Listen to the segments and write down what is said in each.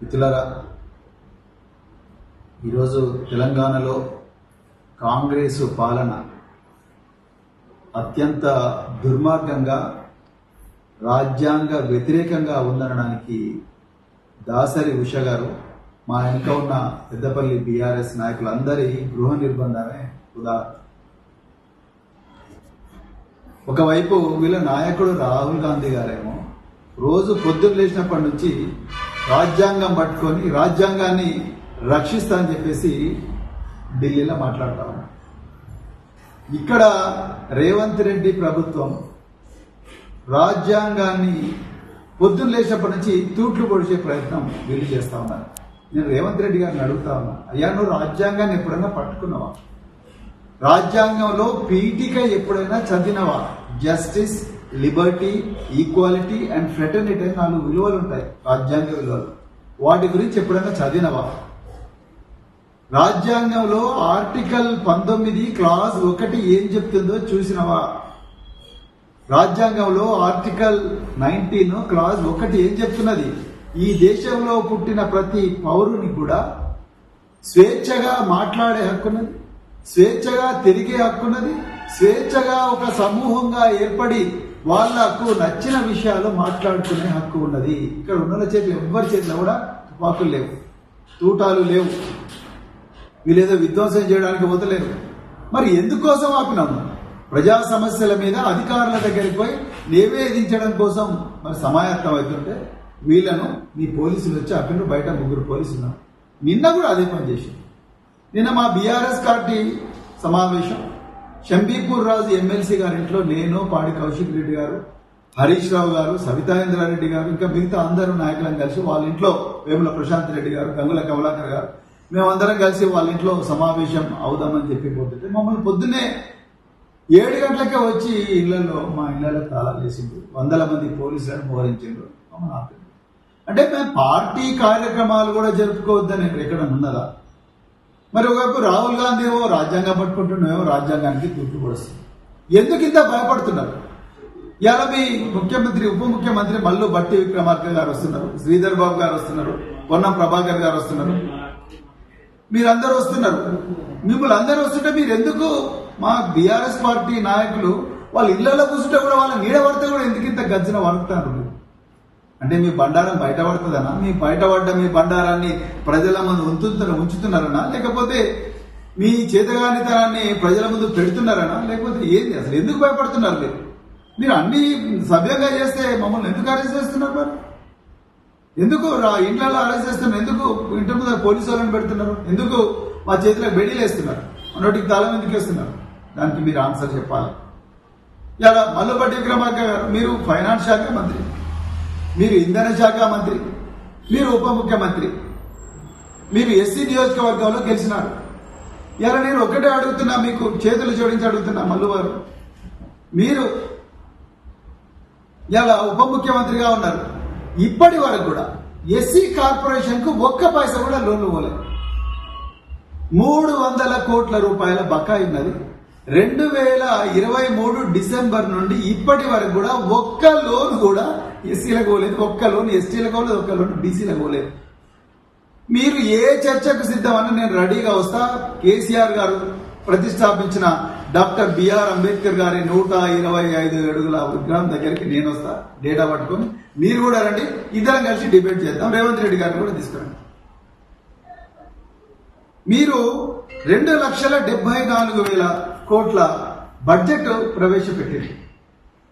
మిత్రులరా ఈరోజు తెలంగాణలో కాంగ్రెస్ పాలన అత్యంత దుర్మార్గంగా రాజ్యాంగ వ్యతిరేకంగా ఉందనడానికి దాసరి ఉష గారు మా వెనుక ఉన్న పెద్దపల్లి బీఆర్ఎస్ నాయకులందరి గృహ నిర్బంధమే ఉదాహరణ ఒకవైపు వీళ్ళ నాయకుడు రాహుల్ గాంధీ గారేమో రోజు పొద్దున్న లేచినప్పటి నుంచి రాజ్యాంగం పట్టుకొని రాజ్యాంగాన్ని రక్షిస్తా అని చెప్పేసి ఢిల్లీలో మాట్లాడుతా ఇక్కడ రేవంత్ రెడ్డి ప్రభుత్వం రాజ్యాంగాన్ని పొద్దున్న లేచినప్పటి నుంచి తూట్లు పొడిచే ప్రయత్నం వీళ్ళు చేస్తా ఉన్నారు. నేను రేవంత్ రెడ్డి గారిని అడుగుతా ఉన్నా అయ్యా నువ్వు రాజ్యాంగాన్ని ఎప్పుడైనా పట్టుకున్నావా? రాజ్యాంగంలో పీఠిక ఎప్పుడైనా చదివినవా? Justice liberty equality and fraternity అని నాలుగు విలువలు ఉంటాయి రాజ్యాంగ విలువలు. వాటి గురించి ఎప్పుడైనా చదివినవా? రాజ్యాంగంలో ఆర్టికల్ పంతొమ్మిది క్లాస్ ఒకటి ఏం చెప్తుందో చూసినవా? రాజ్యాంగంలో ఆర్టికల్ నైన్టీన్ క్లాస్ ఒకటి ఏం చెప్తున్నది? ఈ దేశంలో పుట్టిన ప్రతి పౌరుని కూడా స్వేచ్ఛగా మాట్లాడే హక్కున్నది స్వేచ్ఛగా తిరిగే హక్కున్నది స్వేచ్ఛగా ఒక సమూహంగా ఏర్పడి వాళ్ళకు నచ్చిన విషయాలు మాట్లాడుకునే హక్కు ఉన్నది. ఇక్కడ ఉన్న చేతి ఎవ్వరి చేతిలో కూడా తుపాకులు లేవు. తూటాలు లేవు. వీళ్ళేదో విధ్వంసం చేయడానికి వదలేరు మరి ఎందుకోసం ఆపినాము? ప్రజా సమస్యల మీద అధికారుల దగ్గరికి పోయి నివేదించడం కోసం మరి సమాయత్తం అవుతుంటే వీళ్ళను మీ పోలీసులు వచ్చి అక్కడ బయట ముగ్గురు పోలీసులు ఉన్నారు. నిన్న కూడా అదే పని చేసింది నిన్న మా బీఆర్ఎస్ పార్టీ సమావేశం షంబీపూర్ రాజు ఎమ్మెల్సీ గారి ఇంట్లో నేను పాడి కౌశిక్ రెడ్డి గారు హరీష్ రావు గారు సవితాయేంద్రారెడ్డి గారు ఇంకా మిగతా అందరూ నాయకులను కలిసి వాళ్ళ ఇంట్లో వేముల ప్రశాంత్ రెడ్డి గారు గంగుల కమలాకర్ గారు మేమందరం కలిసి వాళ్ళ ఇంట్లో సమావేశం అవుదామని చెప్పి పోతుంటే మమ్మల్ని పొద్దున్నే ఏడు గంటలకే వచ్చి ఇళ్ళలో మా ఇళ్ళలో తాళాలు వేసిండు వందల మంది పోలీసులను మోహరించిండ్రు. మమ్మల్ని అంటే మేము పార్టీ కార్యక్రమాలు కూడా జరుపుకోవద్దని ఇక్కడ ఎక్కడ ఉన్నదా మరి ఒకవైపు రాహుల్ గాంధీ ఏమో రాజ్యాంగం పట్టుకుంటున్నామో రాజ్యాంగానికి తూర్పు పడుస్తుంది ఎందుకు ఇంత భయపడుతున్నారు? ఇవాళ మీ ముఖ్యమంత్రి ఉప ముఖ్యమంత్రి మల్లు బట్టి విక్రమార్క గారు వస్తున్నారు శ్రీధర్ బాబు గారు వస్తున్నారు పొన్నం ప్రభాకర్ గారు వస్తున్నారు. మీరందరూ వస్తున్నారు. మిమ్మల్ని అందరూ వస్తుంటే మీరు ఎందుకు మా బీఆర్ఎస్ పార్టీ నాయకులు వాళ్ళ ఇళ్ళలో కూర్చుంటే కూడా వాళ్ళ నీడ పడితే కూడా ఎందుకు ఇంత గజ్జన వణుకుతారు మీరు? అంటే మీ బండారం బయటపడుతుందనా? మీ బయటపడ్డ మీ బండారాన్ని ప్రజల ముందు ఉంచుతున్న ఉంచుతున్నారనా? లేకపోతే మీ చేతగానితనాన్ని ప్రజల ముందు పెడుతున్నారనా? లేకపోతే ఏంది? అసలు ఎందుకు భయపడుతున్నారు మీరు? మీరు అన్ని సభ్యంగా చేస్తే మమ్మల్ని ఎందుకు అరెస్ట్ చేస్తున్నారు మరి? ఎందుకు ఇంట్లో అరెస్ట్ చేస్తున్నారు? ఎందుకు ఇంటి ముందు పోలీసు వాళ్ళని పెడుతున్నారు? ఎందుకు మా చేతిలో బెడీలు వేస్తున్నారు? నోటికి తాళం ఎందుకు వేస్తున్నారు? దానికి మీరు ఆన్సర్ చెప్పాలి. ఇలా మల్లుపట్టి విక్రమార్క గారు మీరు ఫైనాన్స్ శాఖ మంత్రి. మీరు ఇంధన శాఖ మంత్రి మీరు ఉప ముఖ్యమంత్రి మీరు ఎస్సీ నియోజకవర్గంలో గెలిచినారు. ఇలా నేను ఒకటే అడుగుతున్నా మీకు చేతులు జోడించి అడుగుతున్నా మల్లువారు మీరు ఇలా ఉప ముఖ్యమంత్రిగా ఉన్నారు. ఇప్పటి వరకు కూడా ఎస్సీ కార్పొరేషన్కు ఒక్క పైసా కూడా లోన్లు ఇవ్వలేదు. మూడు వందల కోట్ల రూపాయల బకాయి ఉన్నది. రెండు వేల ఇరవై మూడు డిసెంబర్ నుండి ఇప్పటి వరకు కూడా ఒక్క లోన్ కూడా ఎస్సీలకు పోలేదు. ఒక్క లోన్ ఎస్టీలకు పోలేదు ఒక్క లోన్ బీసీలకు పోలేదు. మీరు ఏ చర్చకు సిద్ధమని నేను రెడీగా వస్తా. కేసీఆర్ గారు ప్రతిష్టాపించిన డాక్టర్ బిఆర్ అంబేద్కర్ గారి నూట ఇరవై ఐదు అడుగుల విగ్రహం దగ్గరికి నేను వస్తా. డేటా పట్టుకొని మీరు కూడా రండి. ఇద్దరం కలిసి డిబేట్ చేద్దాం. రేవంత్ రెడ్డి గారిని కూడా తీసుకురండి. మీరు రెండు లక్షల డెబ్బై నాలుగు వేల కోట్ల బడ్జెట్ ప్రవేశపెట్టింది.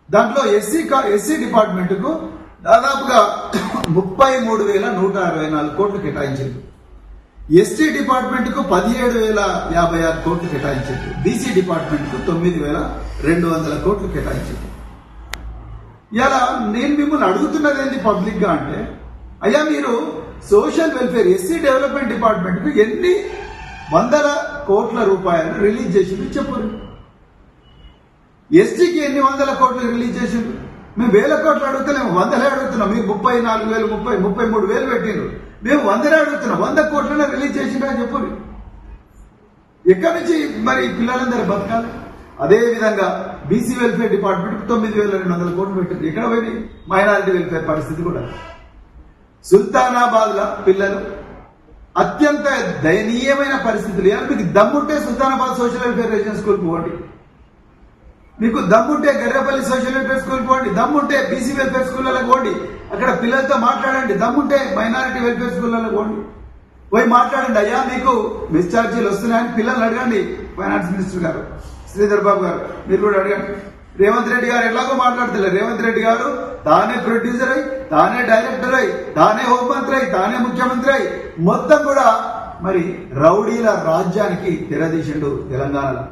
దాంట్లో ఎస్సీ కా ఎస్సీ డిపార్ట్మెంట్కు దాదాపుగా ముప్పై మూడు వేల నూట అరవై నాలుగు కోట్లు కేటాయించింది. ఎస్టీ డిపార్ట్మెంట్కు పదిహేడు వేల యాభై ఆరు కోట్లు కేటాయించింది. బీసీ డిపార్ట్మెంట్కు తొమ్మిది వేల రెండు వందల కోట్లు కేటాయించింది. ఇలా నేను మిమ్మల్ని అడుగుతున్నది ఏంటి పబ్లిక్గా అంటే అయ్యా మీరు సోషల్ వెల్ఫేర్ ఎస్సీ డెవలప్మెంట్ డిపార్ట్మెంట్కు ఎన్ని వందల కోట్ల రూపాయలు రిలీజ్ చేసింది చెప్పరు ఎస్టీకి ఎన్ని వందల కోట్లు రిలీజ్ చేసిండ్రు? మేము వేల కోట్లు అడుగుతలేము. వందలే అడుగుతున్నాం. మీకు ముప్పై నాలుగు వేలు ముప్పై ముప్పై మూడు వేలు పెట్టిండ్రు. మేము వందలే అడుగుతున్నాం. వంద కోట్లనే రిలీజ్ చేసిండ్రా చెప్పు ఎక్కడి నుంచి మరి పిల్లలందరూ బతకాలి? అదే విధంగా బీసీ వెల్ఫేర్ డిపార్ట్మెంట్ తొమ్మిది వేల రెండు వందల కోట్లు పెట్టింది ఎక్కడ పోయింది మైనారిటీ వెల్ఫేర్ పరిస్థితి కూడా. సుల్తానాబాద్లో పిల్లలు అత్యంత దయనీయమైన పరిస్థితులు. ఇవాళ మీకు దమ్ముంటే Sultanabad social welfare residence school పోండి. మీకు దమ్ముంటే గర్రపల్లి సోషల్ వెల్ఫేర్ స్కూల్ పోండి. దమ్ముంటే బీసీ వెల్ఫేర్ స్కూళ్ళలో పోండి. అక్కడ పిల్లలతో మాట్లాడండి. దమ్ముంటే మైనారిటీ వెల్ఫేర్ స్కూళ్ళలో పోండి. పోయి మాట్లాడండి. అయ్యా మీకు మిస్ ఛార్జీలు వస్తున్నాయని పిల్లల్ని అడగండి. ఫైనాన్స్ మినిస్టర్ గారు శ్రీధర్ బాబు గారు మీరు కూడా అడగండి. రేవంత్ రెడ్డి గారు ఎలాగో మాట్లాడతలేరు రేవంత్ రెడ్డి గారు తానే ప్రొడ్యూసర్ అయి తానే డైరెక్టర్ అయి తానే హోంమంత్రి అయి తానే ముఖ్యమంత్రి అయి మొత్తం కూడా మరి రౌడీల రాజ్యానికి తెరదీసిండు తెలంగాణలో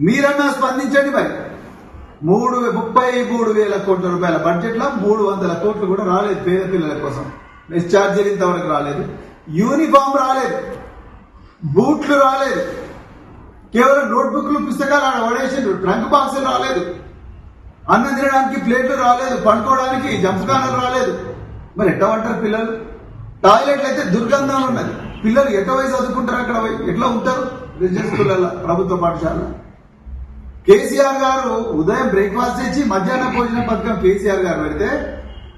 మీరన్నా స్పందించండి మరి. మూడు ముప్పై మూడు వేల కోట్ల రూపాయల బడ్జెట్లో మూడు వందల కోట్లు కూడా రాలేదు పేద పిల్లల కోసం. మెస్ ఛార్జీలు ఇంతవరకు రాలేదు. యూనిఫామ్ రాలేదు. బూట్లు రాలేదు. కేవలం నోట్బుక్లు పుస్తకాలు ఆడ పడేసిండ్రు ట్రంక్ బాక్సులు రాలేదు. అన్నం తినడానికి ప్లేట్లు రాలేదు. పండుకోవడానికి జంపకానలు రాలేదు. మరి ఎట్లా ఉంటారు పిల్లలు? టాయిలెట్లు అయితే దుర్గంధం ఉన్నది. పిల్లలు ఎట్ట వయసు చదువుకుంటారు అక్కడ పోయి? ఎట్లా ఉంటారు? రెసిడెన్స్ ప్రభుత్వ పాఠశాల. కేసీఆర్ గారు ఉదయం బ్రేక్ఫాస్ట్ ఇచ్చి మధ్యాహ్న భోజన పథకం కేసీఆర్ గారు పెడితే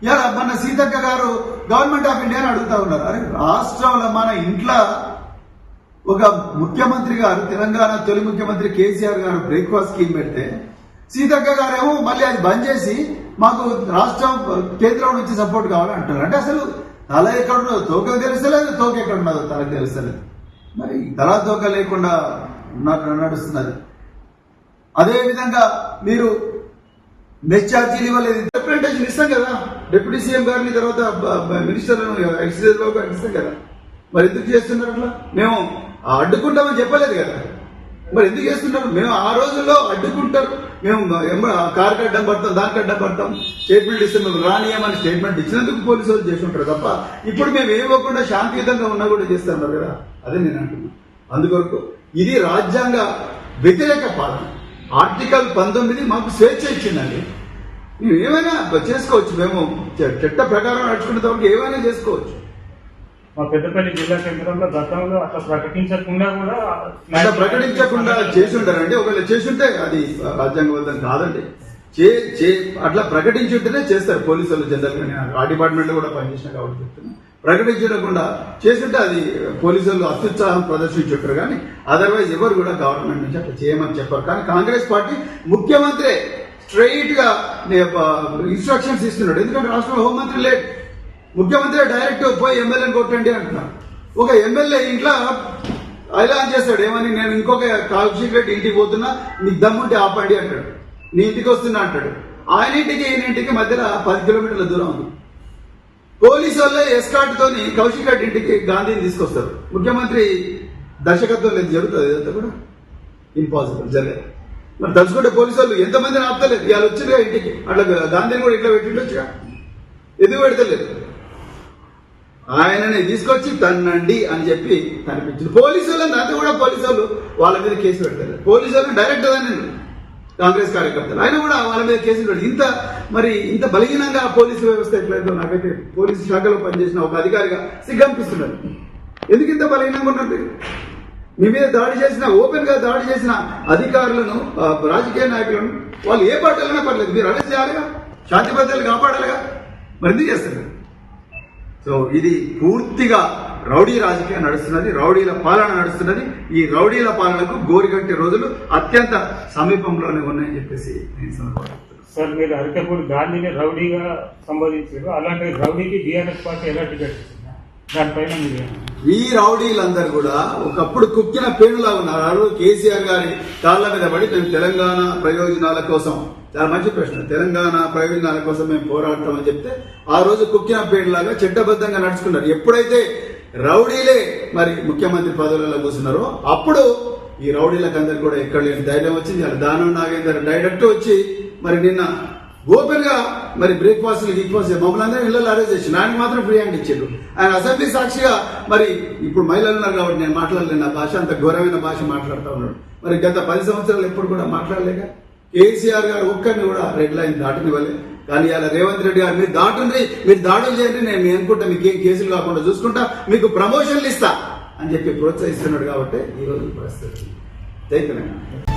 ఇలా మన సీతక్క గారు గవర్నమెంట్ ఆఫ్ ఇండియా అని అడుగుతా ఉన్నారు. అరే రాష్ట్రంలో మన ఇంట్లో ఒక ముఖ్యమంత్రి గారు తెలంగాణ తొలి ముఖ్యమంత్రి కేసీఆర్ గారు బ్రేక్ఫాస్ట్ స్కీమ్ పెడితే సీతక్క గారేమో మళ్ళీ అది బంద్ చేసి మాకు రాష్ట్రం కేంద్రం నుంచి సపోర్ట్ కావాలని అంటే అసలు తల ఎక్కడ ఉన్నదో తోక తెలుస్తలేదు తోక ఎక్కడ ఉన్నదో తలకు తెలుస్తలేదు. మరి తల తోక లేకుండా నడుస్తున్నది అదే విధంగా మీరు మెస్ ఛార్జీలు ఇవ్వలేదు. రిప్రజెంటేషన్ ఇస్తాం కదా. డిప్యూటీ సీఎం గారిని తర్వాత మినిస్టర్ ఎక్సైజ్ బాబు ఇస్తాం కదా. మరి ఎందుకు చేస్తున్నారు అట్లా? మేము అడ్డుకుంటామని చెప్పలేదు కదా. మరి ఎందుకు చేస్తున్నారు మేము ఆ రోజుల్లో అడ్డుకుంటారు మేము కార్ కడ్డం పడతాం దాని కడ్డం పడతాం. స్టేట్మెంట్ ఇస్తే మేము రానియమని స్టేట్మెంట్ ఇచ్చినందుకు పోలీసు వాళ్ళు చేస్తుంటారు తప్ప ఇప్పుడు మేము ఏమోకుండా శాంతియుతంగా ఉన్నా కూడా చేస్తున్నారు కదా. అదే నేను అంటున్నాను అందుకొరకు ఇది రాజ్యాంగ వ్యతిరేక పాలన. ఆర్టికల్ పంతొమ్మిది మాకు స్వేచ్ఛ ఇచ్చిందండి. మేము ఏమైనా చేసుకోవచ్చు మేము చట్ట ప్రకారం నడుచుకునే వరకు ఏమైనా చేసుకోవచ్చు. మా పెద్దపల్లి జిల్లా కేంద్రంలో గతంలో అట్లా ప్రకటించకుండా కూడా అట్లా ప్రకటించకుండా చేసి ఉంటారండి ఒకవేళ చేసి ఉంటే అది రాజ్యాంగబద్ధం కాదండి. చే చే అట్లా ప్రకటించి ఉంటేనే చేస్తారు పోలీసు వాళ్ళు జనరల్గా. నేను ఆ డిపార్ట్మెంట్లో కూడా పనిచేసిన కాబట్టి చెప్తున్నా. ప్రకటించకుండా చేస్తుంటే అది పోలీసు వాళ్ళు అత్యుత్సాహం ప్రదర్శించుంటారు కానీ అదర్వైజ్ ఎవరు కూడా గవర్నమెంట్ నుంచి అట్లా చేయమని చెప్పారు. కానీ కాంగ్రెస్ పార్టీ ముఖ్యమంత్రి స్ట్రైట్గా ఇన్స్ట్రక్షన్స్ ఇస్తున్నాడు. ఎందుకంటే రాష్ట్రంలో హోంమంత్రి లేట్ ముఖ్యమంత్రి డైరెక్ట్ పోయి ఎమ్మెల్యేని కొట్టండి అంటున్నారు ఒక ఎమ్మెల్యే ఇంట్లో ఐలాన్ చేస్తాడు ఏమని? నేను ఇంకొక కాల్ ఇంటికి పోతున్నా నీకు దమ్ముంటే ఆపండి అంటాడు. నీ ఇంటికి వస్తున్నా అంటాడు. ఆయన ఇంటికి ఈయన ఇంటికి మధ్యలో పది కిలోమీటర్ల దూరం ఉంది. పోలీసు వాళ్ళే ఎస్కాట్తోని కౌశిక్ రెడ్డి ఇంటికి గాంధీని తీసుకొస్తారు. ముఖ్యమంత్రి దర్శకత్వం లేదు. జరుగుతుంది ఇదంతా కూడా. ఇంపాసిబుల్ జరగదు. మరి తలుచుకుంటే పోలీసు వాళ్ళు ఎంతమందిని ఆపుతలేదు. ఇవాళ వచ్చిందిగా ఇంటికి. అట్లా గాంధీని కూడా ఇట్లా పెట్టిండొచ్చుగా ఎందుకు పెడతలేదు? ఆయనని తీసుకొచ్చి తన్నండి అని చెప్పి కనిపించింది పోలీసు వాళ్ళని దాంతో కూడా పోలీసు వాళ్ళు వాళ్ళ మీద కేసు పెడతారు. పోలీసు వాళ్ళని డైరెక్ట్ నేను కాంగ్రెస్ కార్యకర్తలు. ఆయన కూడా వాళ్ళ మీద కేసులు పెడతారు. ఇంత మరి ఇంత బలహీనంగా పోలీసు వ్యవస్థ ఎట్లయితే నాకైతే పోలీసు శాఖలో పనిచేసిన ఒక అధికారిగా సిగ్గనిపిస్తున్నారు. ఎందుకు ఇంత బలహీనంగా ఉన్నది మీ మీద దాడి చేసిన ఓపెన్గా దాడి చేసిన అధికారులను రాజకీయ నాయకులను వాళ్ళు ఏ పార్టీలైనా పర్లేదు. మీరు అరెస్ట్ చేయాలిగా? శాంతి భద్రతలు కాపాడాలిగా? మరి ఎందుకు చేస్తారు సో ఇది పూర్తిగా రౌడీ రాజకీయం నడుస్తున్నది రౌడీల పాలన నడుస్తున్నది ఈ రౌడీల పాలనకు గోరిగట్టే రోజులు అత్యంత సమీపంలోనే ఉన్నాయని చెప్పేసి నేను. సార్ మీరు అరకపూడి గాంధీని రౌడీగా సంబోధించారు అలాంటి రౌడీకి బీఆర్ఎస్ పార్టీ ఎలా టికెట్ దానిపైన? ఈ రౌడీలందరూ కూడా ఒకప్పుడు కుక్కిన పేనులా ఉన్నారు కేసీఆర్ గారి కాళ్ళ మీద పడి మేము తెలంగాణ ప్రయోజనాల కోసం చాలా మంచి ప్రశ్న. తెలంగాణ ప్రయోజనాల కోసం మేము పోరాడతామని చెప్తే ఆ రోజు కుక్కిన పేనులాగా చట్టబద్ధంగా నడుచుకున్నారు. ఎప్పుడైతే రౌడీలే మరి ముఖ్యమంత్రి పదవులలో కూర్చున్నారో అప్పుడు ఈ రౌడీలకు అందరికి కూడా ఎక్కడ లేని ధైర్యం వచ్చింది. అలా దానం నాగేందర్ డైరెక్ట్ వచ్చి మరి నిన్న ఓపెన్గా మరి బ్రేక్ఫాస్ట్ గిక్ఫాస్ట్ మమ్మల్ని అందరూ ఇళ్ళలో అరేంజ్ చేసి ఆయనకు మాత్రం ఫ్రీ హ్యాండ్ ఇచ్చారు ఆయన అసెంబ్లీ సాక్షిగా మరి ఇప్పుడు మహిళలు ఉన్నారు కాబట్టి నేను మాట్లాడలేను. నా భాష అంత ఘోరమైన భాష మాట్లాడుతూ ఉన్నాడు. మరి గత పది సంవత్సరాలు ఎప్పుడు కూడా మాట్లాడలేక కేసీఆర్ గారు ఒక్కరిని కూడా రెడ్ లైన్ దాటనివ్వలే. కానీ అలా రేవంత్ రెడ్డి గారు మీరు దాటండి మీరు దాడులు చేయండి నేను మీ అనుకుంటా మీకు ఏం కేసులు కాకుండా చూసుకుంటా మీకు ప్రమోషన్లు ఇస్తా అని చెప్పి ప్రోత్సహిస్తున్నాడు కాబట్టి ఈ రోజు పరిస్థితి. Thank you